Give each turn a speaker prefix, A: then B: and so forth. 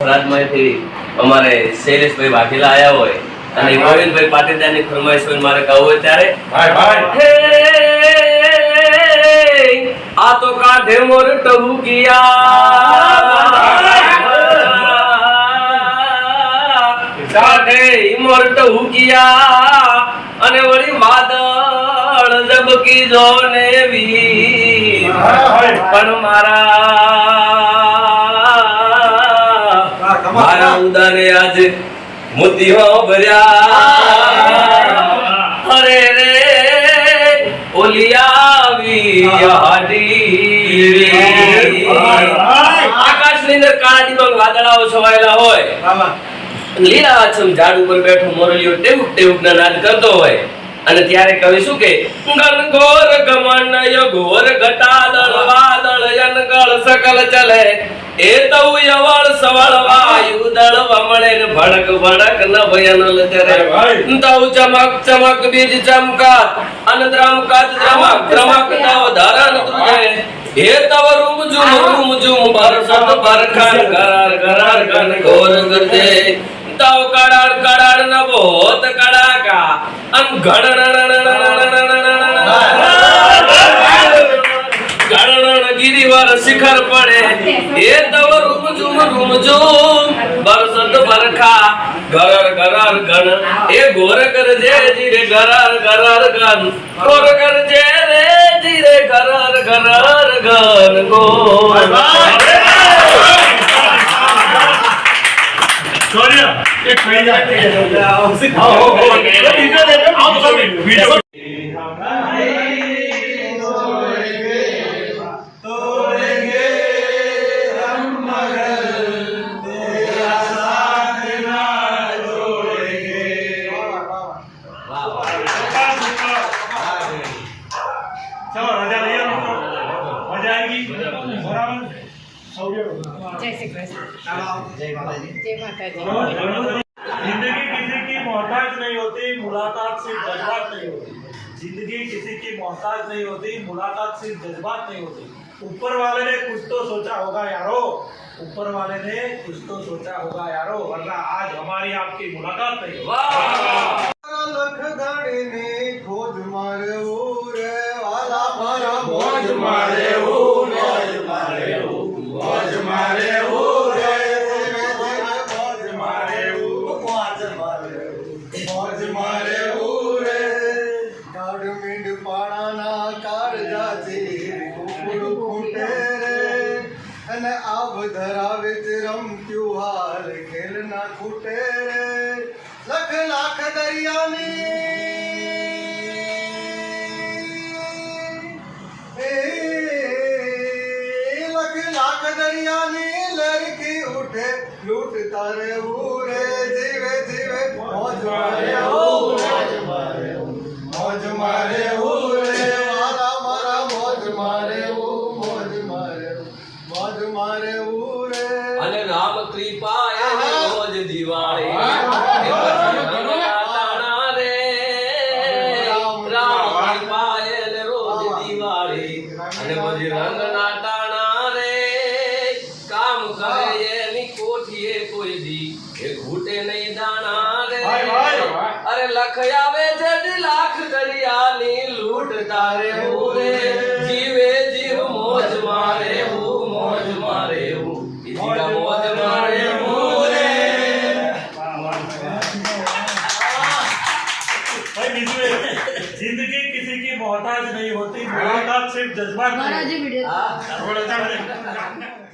A: રાજમાંથી અમારે શૈલેષભાઈ વાઘેલા આયા હોય અને ગોવિંદભાઈ પાટીદારની ફરમાઈશ હોય મારે કહું હોય ત્યારે
B: ભાઈ ભાઈ
A: હે, આ તો કાઢે મોર ટહુકિયા કાઢે મોર ટહુકિયા અને વળી વાદળ જબકી જો ને વી પણ મારા મારા ઉદારે આજે મોતીઓ ભર્યા. અરે રે ઓલિયાવી હાડી. આકાશની અંદર કાળા ડિબાંગ વાદળાઓ છવાયેલા હોય. લીલા આછમ ઝાડ ઉપર બેઠો મોરલીઓ ટેવુક ના નાદ કરતો હોય. અને ત્યારે કવિ શું કે ગન ઘોર ગમનય ઘોર ઘટાદળ વાદળ સકલ ચલે. એ તઉ યવળ સવળ વાયુ દળ વમળે ને ભડક ભડક ન ભયનલ જરે તઉ ચમક ચમક બીજ ચમકા અન દ્રમકાત દ્રમક દ્રમક તવ ધરન તુજે હે તવ રૂમ જુમ રૂમ ઝુમ બરસત બરખન કરાર કરાર કન ઘોર ગરજે. તવ કડાડ કડાડ ન બોત કડાકા. અન ગણણ ગિરિવર શિખર પડે. એ તવ રૂમ ઝુમ બરસત બરખા ગરર ગરર ગણ. એ ઘોર કરજે જીરે ગરર ગરર ગન ઘોર કરજે રે જીરે ગરર ગરર ગણ. ગો
B: સૂર્ય એક થઈ જાય બીજો બીજો ज़िंदगी किसी की मोहताज नहीं होती मुलाकात से जज्बात नहीं होती ज़िंदगी किसी की मोहताज नहीं होती मुलाकात से जज्बात नहीं होती ऊपर वाले ने कुछ तो सोचा होगा यारो ऊपर वाले ने कुछ तो सोचा होगा यारो वरना आज हमारी आपकी मुलाकात नहीं होगा
C: खोज मारे। કુકડું ફૂટે રે અને આબ ધરાવે તે રમત્યું હાલ ખેલ ના ખૂટે રે. લખ લાખ દરિયાની લખ લાખ દરિયાની લડકી ઉઠે લૂટ તારે ઉરે જીવે જીવે મારે ઉરે.
A: અને રામ કૃપા રોજ દિવાળી એ પછી રંગના તાણા રે રામ કૃપા. એને રોજ દિવાળી. અને પછી રંગના તાણા રે. કામ કરે એની કોઠીએ કોઈ દી. એ ઘૂટે નહીં દાણા રે. અરે લખ આવે છે લાખ દરિયાની લૂંટ તારે ઉરે. જીવે જીવ મોજ મારે હું मौज मारे हूँ। किसी का मौज
B: मारे हूँ रे ज़िंदगी किसी की मोहताज नहीं होती मोहताज सिर्फ़ जज्बा